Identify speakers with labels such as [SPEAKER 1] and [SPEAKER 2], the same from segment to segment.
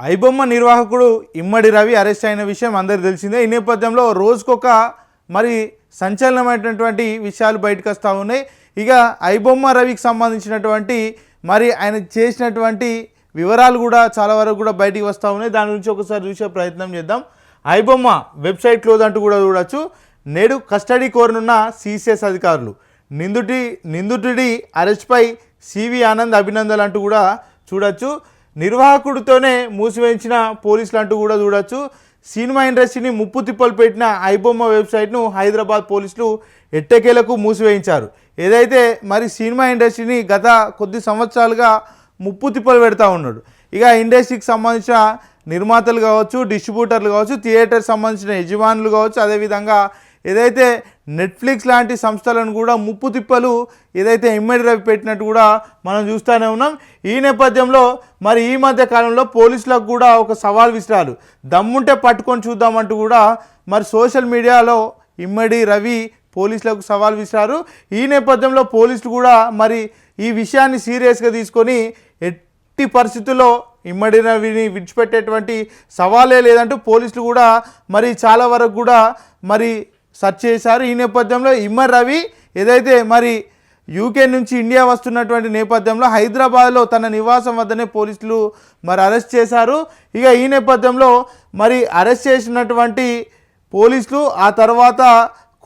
[SPEAKER 1] ఐబొమ్మ నిర్వాహకుడు ఇమ్మడి రవి అరెస్ట్ అయిన విషయం అందరికి తెలిసిందే. ఈ నేపథ్యంలో రోజుకొక మరి సంచలనమైనటువంటి విషయాలు బయటకు వస్తూ ఉన్నాయి. ఇక ఐబొమ్మ రవికి సంబంధించినటువంటి మరి ఆయన చేసినటువంటి వివరాలు కూడా చాలా వరకు కూడా బయటికి వస్తూ ఉన్నాయి. దాని గురించి ఒకసారి చూసే ప్రయత్నం చేద్దాం. ఐబొమ్మ వెబ్సైట్ క్లోజ్ అంటూ కూడా చూడొచ్చు. నేడు కస్టడీ కోరనున్న సిసిఎస్ అధికారులు నిందుటి నిందితుడి అరెస్ట్పై సివి ఆనంద్ అభినందనలు అంటూ కూడా చూడొచ్చు. నిర్వాహకుడితోనే మూసివేయించిన పోలీసులు అంటూ కూడా చూడొచ్చు. సినిమా ఇండస్ట్రీని ముప్పు తిప్పలు పెట్టిన ఐబొమ్మ వెబ్సైట్ను హైదరాబాద్ పోలీసులు ఎట్టకేలకు మూసివేయించారు. ఏదైతే మరి సినిమా ఇండస్ట్రీని గత కొద్ది సంవత్సరాలుగా ముప్పు తిప్పలు పెడతా ఉన్నాడు. ఇక ఇండస్ట్రీకి సంబంధించిన నిర్మాతలు కావచ్చు డిస్ట్రిబ్యూటర్లు కావచ్చు థియేటర్ సంబంధించిన యజమానులు కావచ్చు అదేవిధంగా ఏదైతే నెట్ఫ్లిక్స్ లాంటి సంస్థలను కూడా ముప్పు తిప్పలు ఏదైతే ఇమ్మడి రవి పెట్టినట్టు కూడా మనం చూస్తూనే ఉన్నాం. ఈ నేపథ్యంలో మరి ఈ మధ్య కాలంలో పోలీసులకు కూడా ఒక సవాల్ విసిరారు. దమ్ముంటే పట్టుకొని చూద్దామంటూ కూడా మరి సోషల్ మీడియాలో ఇమ్మడి రవి పోలీసులకు సవాల్ విసిరారు. ఈ నేపథ్యంలో పోలీసులు కూడా మరి ఈ విషయాన్ని సీరియస్గా తీసుకొని ఎట్టి పరిస్థితుల్లో ఇమ్మడి రవిని విడిచిపెట్టేటువంటి సవాలే లేదంటూ పోలీసులు కూడా మరి చాలా వరకు కూడా మరి సెర్చ్ చేశారు. ఈ నేపథ్యంలో ఇమ్మర్ రవి ఏదైతే మరి యూకే నుంచి ఇండియా వస్తున్నటువంటి నేపథ్యంలో హైదరాబాద్లో తన నివాసం వద్దనే పోలీసులు మరి అరెస్ట్ చేశారు. ఇక ఈ నేపథ్యంలో మరి అరెస్ట్ చేసినటువంటి పోలీసులు ఆ తర్వాత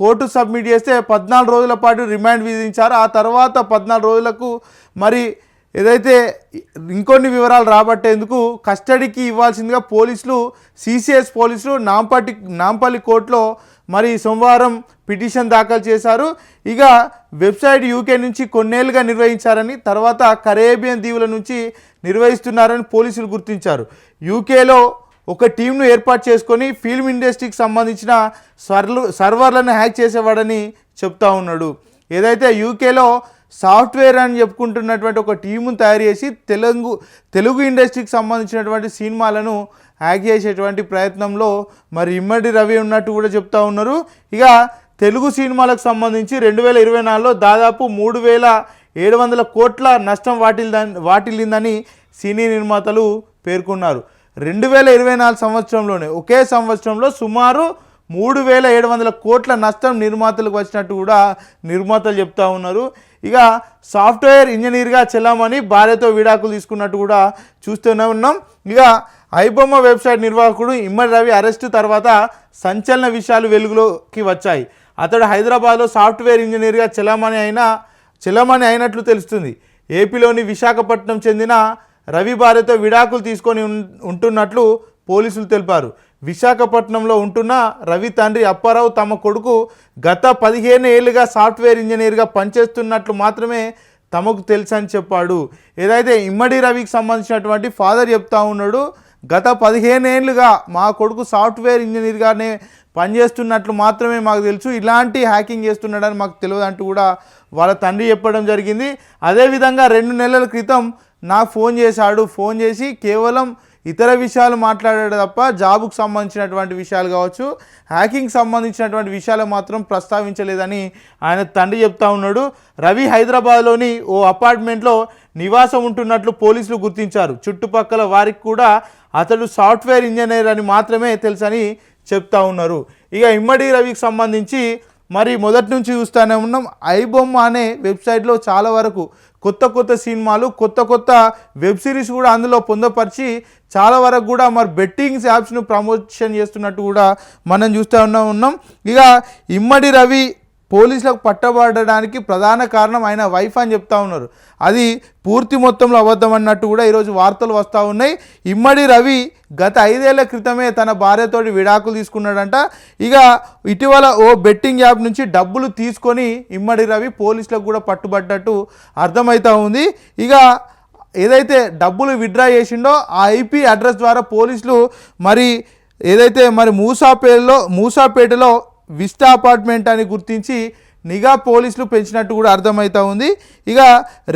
[SPEAKER 1] కోర్టు సబ్మిట్ చేస్తే పద్నాలుగు రోజుల పాటు రిమాండ్ విధించారు. ఆ తర్వాత పద్నాలుగు రోజులకు మరి ఏదైతే ఇంకొన్ని వివరాలు రాబట్టేందుకు కస్టడీకి ఇవ్వాల్సిందిగా పోలీసులు సిసిఎస్ పోలీసులు నాంపల్లి నాంపల్లి కోర్టులో మరి సోమవారం పిటిషన్ దాఖలు చేశారు. ఇక వెబ్సైట్ యూకే నుంచి కొన్నేళ్ళుగా నిర్వహించారని తర్వాత కరేబియన్ దీవుల నుంచి నిర్వహిస్తున్నారని పోలీసులు గుర్తించారు. యూకేలో ఒక టీంను ఏర్పాటు చేసుకొని ఫిల్మ్ ఇండస్ట్రీకి సంబంధించిన సర్లు సర్వర్లను హ్యాక్ చేసేవాడని చెప్తా ఉన్నాడు. ఏదైతే యూకేలో సాఫ్ట్వేర్ అని చెప్పుకుంటున్నటువంటి ఒక టీమును తయారు చేసి తెలుగు తెలుగు ఇండస్ట్రీకి సంబంధించినటువంటి సినిమాలను హ్యాక్ చేసేటువంటి ప్రయత్నంలో మరి ఇమ్మడి రవి ఉన్నట్టు కూడా చెప్తా ఉన్నారు. ఇక తెలుగు సినిమాలకు సంబంధించి రెండు వేల ఇరవై నాలుగులో దాదాపు మూడు వేల ఏడు వందల కోట్ల నష్టం వాటిల్దని వాటిల్లిందని సినీ నిర్మాతలు పేర్కొన్నారు. రెండు వేల ఇరవై నాలుగు సంవత్సరంలోనే ఒకే సంవత్సరంలో సుమారు మూడు వేల ఏడు వందల కోట్ల నష్టం నిర్మాతలకు వచ్చినట్టు కూడా నిర్మాతలు చెప్తా ఉన్నారు. ఇక సాఫ్ట్వేర్ ఇంజనీర్గా చెల్లామని భార్యతో విడాకులు తీసుకున్నట్టు కూడా చూస్తూనే ఉన్నాం. ఇక ఐబొమ్మ వెబ్సైట్ నిర్వాహకుడు ఇమ్మడి రవి అరెస్టు తర్వాత సంచలన విషయాలు వెలుగులోకి వచ్చాయి. అతడు హైదరాబాద్లో సాఫ్ట్వేర్ ఇంజనీర్గా చెలామణి అయిన చెలామణి అయినట్లు తెలుస్తుంది. ఏపీలోని విశాఖపట్నం చెందిన రవి భార్యతో విడాకులు తీసుకొని ఉంటున్నట్లు పోలీసులు తెలిపారు. విశాఖపట్నంలో ఉంటున్న రవి తండ్రి అప్పారావు తమ కొడుకు గత పదిహేను ఏళ్ళుగా సాఫ్ట్వేర్ ఇంజనీర్గా పనిచేస్తున్నట్లు మాత్రమే తమకు తెలుసని చెప్పాడు. ఏదైతే ఇమ్మడి రవికి సంబంధించినటువంటి ఫాదర్ చెప్తా ఉన్నాడు గత పదిహేను ఏళ్ళుగా మా కొడుకు సాఫ్ట్వేర్ ఇంజనీర్గానే పనిచేస్తున్నట్లు మాత్రమే మాకు తెలుసు. ఇలాంటి హ్యాకింగ్ చేస్తున్నాడని మాకు తెలియదు అంటూ కూడా వాళ్ళ తండ్రి చెప్పడం జరిగింది. అదేవిధంగా రెండు నెలల క్రితం నాకు ఫోన్ చేశాడు. ఫోన్ చేసి కేవలం ఇతర విషయాలు మాట్లాడాడు తప్ప జాబుకు సంబంధించినటువంటి విషయాలు కావచ్చు హ్యాకింగ్ సంబంధించినటువంటి విషయాలు మాత్రం ప్రస్తావించలేదని ఆయన తండ్రి చెప్తా ఉన్నాడు. రవి హైదరాబాద్లోని ఓ అపార్ట్మెంట్లో నివాసం ఉంటున్నట్లు పోలీసులు గుర్తించారు. చుట్టుపక్కల వారికి కూడా అతడు సాఫ్ట్వేర్ ఇంజనీర్ అని మాత్రమే తెలుసని చెప్తా ఉన్నారు. ఇక ఇమ్మడి రవికి సంబంధించి మరి మొదటి నుంచి చూస్తూనే ఉన్నాం. ఐబొమ్మ అనే వెబ్సైట్లో చాలా వరకు కొత్త కొత్త సినిమాలు కొత్త కొత్త వెబ్ సిరీస్ కూడా అందులో పొందపరిచి చాలా వరకు కూడా మరి బెట్టింగ్స్ యాప్స్ను ప్రమోషన్ చేస్తున్నట్టు కూడా మనం చూస్తూ ఉన్నా ఉన్నాం. ఇక ఇమ్మడి రవి పోలీసులకు పట్టబడడానికి ప్రధాన కారణం ఆయన వైఫ్ అని చెప్తా ఉన్నారు. అది పూర్తి మొత్తంలో అబద్ధం అన్నట్టు కూడా ఈరోజు వార్తలు వస్తూ ఉన్నాయి. ఇమ్మడి రవి గత ఐదేళ్ళ క్రితమే తన భార్యతోటి విడాకులు తీసుకున్నాడంట. ఇక ఇటీవల ఓ బెట్టింగ్ యాప్ నుంచి డబ్బులు తీసుకొని ఇమ్మడి రవి పోలీసులకు కూడా పట్టుబడ్డట్టు అర్థమవుతా ఉంది. ఇక ఏదైతే డబ్బులు విత్డ్రా చేసిండో ఆ ఐపీ అడ్రస్ ద్వారా పోలీసులు మరి ఏదైతే మరి మూసాపేటలో మూసాపేటలో విస్టా అపార్ట్మెంట్ అని గుర్తించి నిఘా పోలీసులు పెంచినట్టు కూడా అర్థమవుతా ఉంది. ఇక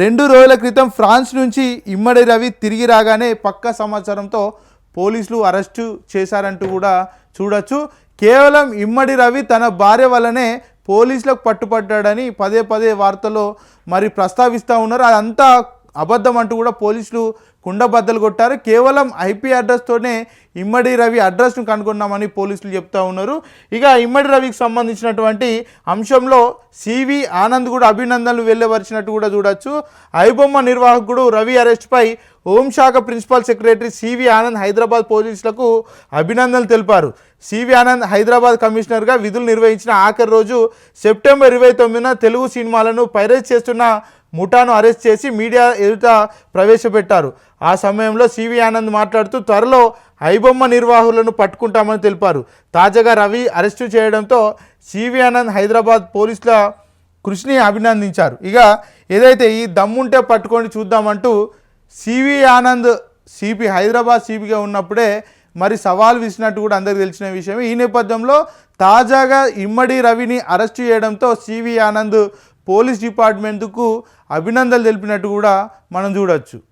[SPEAKER 1] రెండు రోజుల క్రితం ఫ్రాన్స్ నుంచి ఇమ్మడి రవి తిరిగి రాగానే పక్క సమాచారంతో పోలీసులు అరెస్టు చేశారంటూ కూడా చూడొచ్చు. కేవలం ఇమ్మడి రవి తన భార్య వల్లనే పోలీసులకు పట్టుపడ్డాడని పదే పదే వార్తలో మరి ప్రస్తావిస్తూ ఉన్నారు. అదంతా అబద్ధం అంటూ కూడా పోలీసులు కుండ బద్దలు కొట్టారు. కేవలం ఐపీ అడ్రస్తోనే ఇమ్మడి రవి అడ్రస్ను కనుగొన్నామని పోలీసులు చెప్తా ఉన్నారు. ఇక ఇమ్మడి రవికి సంబంధించినటువంటి అంశంలో సివి ఆనంద్ కూడా అభినందనలు వెళ్ళవరిచినట్టు కూడా చూడొచ్చు. ఐబొమ్మ నిర్వాహకుడు రవి అరెస్ట్పై హోంశాఖ principal secretary CV Anand Hyderabad పోలీసులకు అభినందనలు తెలిపారు. సివి ఆనంద్ హైదరాబాద్ కమిషనర్గా విధులు నిర్వహించిన ఆఖరి రోజు సెప్టెంబర్ ఇరవై తొమ్మిదిన తెలుగు సినిమాలను పైరేజ్ చేస్తున్న ముఠాను అరెస్ట్ చేసి మీడియా ఎదుట ప్రవేశపెట్టారు. ఆ సమయంలో సివి ఆనంద్ మాట్లాడుతూ త్వరలో ఐబొమ్మ నిర్వాహకులను పట్టుకుంటామని తెలిపారు. తాజాగా రవి అరెస్టు చేయడంతో సివి ఆనంద్ హైదరాబాద్ పోలీసుల కృషిని అభినందించారు. ఇక ఏదైతే ఈ దమ్ముంటే పట్టుకొని చూద్దామంటూ సివి ఆనంద్ సిపి హైదరాబాద్ సిపిగా ఉన్నప్పుడే మరి సవాల్ విసినట్టు కూడా అందరికీ తెలిసిన విషయం ఈ నేపథ్యంలో తాజాగా ఇమ్మడి రవిని అరెస్ట్ చేయడంతో సివి ఆనంద్ పోలీస్ డిపార్ట్మెంట్కు అభినందనలు తెలిపినట్టు కూడా మనం చూడవచ్చు